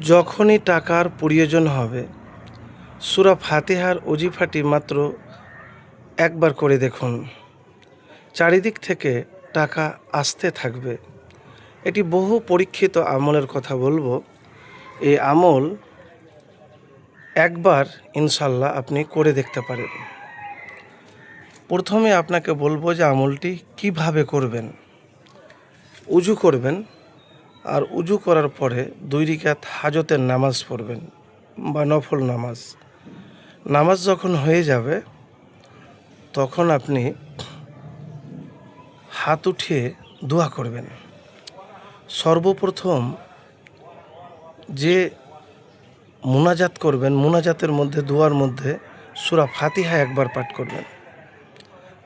যখনই টাকার প্রয়োজন হবে, সুরা ফাতিহার অজিফাটি মাত্র একবার করে দেখুন। চারিদিক থেকে টাকা আসতে থাকবে। এটি বহু পরীক্ষিত আমলের কথা বলব। এই আমল একবার ইনশাল্লাহ আপনি করে দেখতে পারেন। প্রথমে আপনাকে বলব যে আমলটি কীভাবে করবেন। উজু করবেন। আর উজু করার পরে দুই রিকাত হাজতের নামাজ পড়বেন বা নফল নামাজ। নামাজ যখন হয়ে যাবে, তখন আপনি হাত উঠিয়ে দোয়া করবেন। সর্বপ্রথম যে মোনাজাত করবেন, মোনাজাতের মধ্যে, দোয়ার মধ্যে সুরা ফাতিহা একবার পাঠ করবেন।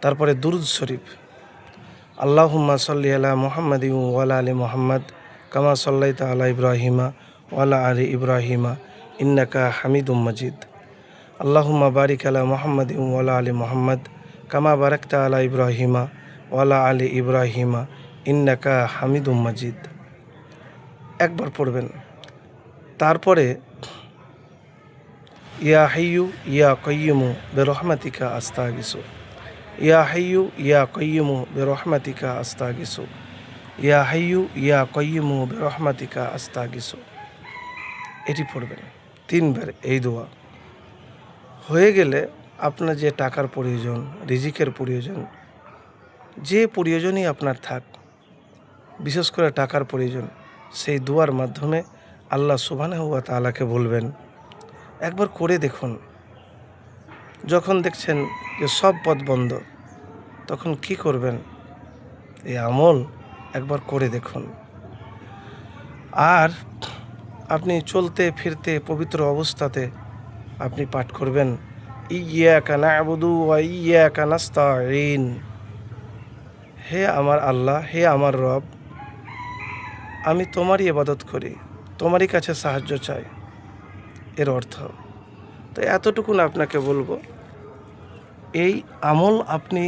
তারপরে দুরুদ শরীফ। আল্লাহুম্মা সাল্লি আলা মুহাম্মাদি ওয়ালা আলী মুহাম্মদ। কামা সাল্লাই আলা ইব্রাহিমা ওয়ালা আলী ইব্রাহিমা, ইন্নাকা হামিদুম মজিদ। আল্লাহুম্মা বারিক আলা মুহাম্মাদি ওয়ালা আলী মুহাম্মদ, কামা বারাকতা আলা ইব্রাহিমা ওয়ালা আলী ইব্রাহিমা, ইন্নাকা হামিদুম মজিদ। একবার পড়বেন। তারপরে, ইয়া হাইয়ু, ইয়া কয়্যুমু বেরহমাতিকা আস্তাগিসু। ইয়া হাইয়ু, ইয়া কয়্যুমু বেরহমাতিকা আস্তাগিসু। ইয়া হাইয়ু, ইয়া কয়্যুমু বেরহমাতিকা আস্তাগিসু। এটি পড়বেন। তিনবার এই দোয়া। হয়ে গেলে আপনার যে টাকার প্রয়োজন, রিজিকের প্রয়োজন, যে প্রয়োজনই আপনার থাক, বিশেষ করে টাকার প্রয়োজন, সেই দোয়ার মাধ্যমে আল্লাহ সুবহানাহু ওয়া তাআলাকে বলবেন, একবার করে দেখুন। যখন দেখছেন যে সব পথ বন্ধ, তখন কি করবেন? এই আমল একবার করে দেখুন। আর আপনি চলতে ফিরতে পবিত্র অবস্থাতে আপনি পাঠ করবেন। ইয়া কানা আবুদু ইয়া কানাস্তাইন হে আমার আল্লাহ, হে আমার রব, আমি তোমারই ইবাদত করি, তোমারই কাছে সাহায্য চাই। এর অর্থ, তো এতটুকুন আপনাকে বলব, এই আমল আপনি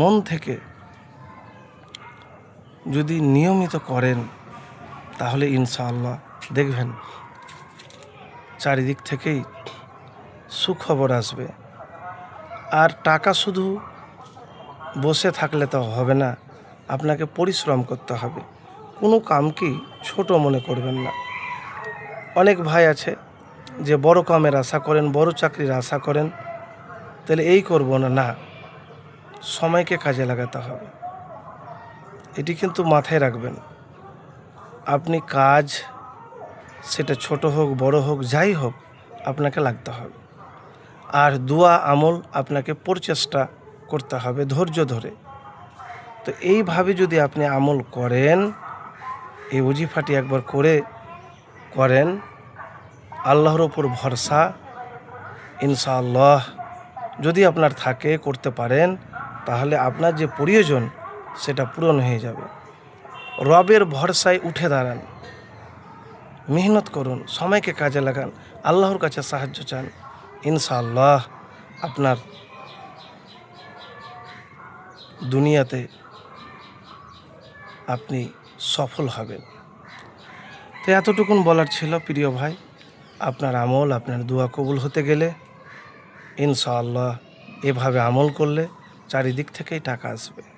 মন থেকে যদি নিয়মিত করেন, তাহলে ইনশাআল্লাহ দেখবেন চারিদিক থেকেই সুখবর আসবে। আর টাকা শুধু বসে থাকলে তো হবে না, আপনাকে পরিশ্রম করতে হবে। কোনো কামকেই ছোট মনে করবেন না। অনেক ভাই আছে যে বড় কামের আশা করেন, বড় চাকরির আশা করেন, তাহলে এই করব না না। সময়কে কাজে লাগাতে হবে। এটি কিন্তু মাথায় রাখবেন। আপনি কাজ, সেটা ছোট হোক, বড় হোক, যাই হোক, আপনাকে লাগতে হবে। আর দোয়া, আমল আপনাকে প্রচেষ্টা করতে হবে ধৈর্য ধরে। তো এইভাবে যদি আপনি আমল করেন, এই উজিফাটি একবার করে করেন, আল্লাহর ওপর ভরসা, ইনশাআল্লাহ যদি আপনার থাকে, করতে পারেন, তাহলে আপনার যে প্রয়োজন সেটা পূরণ হয়ে যাবে। রবের ভরসায় উঠে দাঁড়ান। মেহনত করুন, সময়কে কাজে লাগান, আল্লাহর কাছে সাহায্য চান। ইনশাআল্লাহ আপনার দুনিয়াতে আপনি সফল হবেন। তো এতটুকুন বলার ছিল প্রিয় ভাই। আপনার আমল, আপনার দোয়া কবুল হতে গেলে ইনশাআল্লাহ এভাবে আমল করলে চারিদিক থেকেই টাকা আসবে।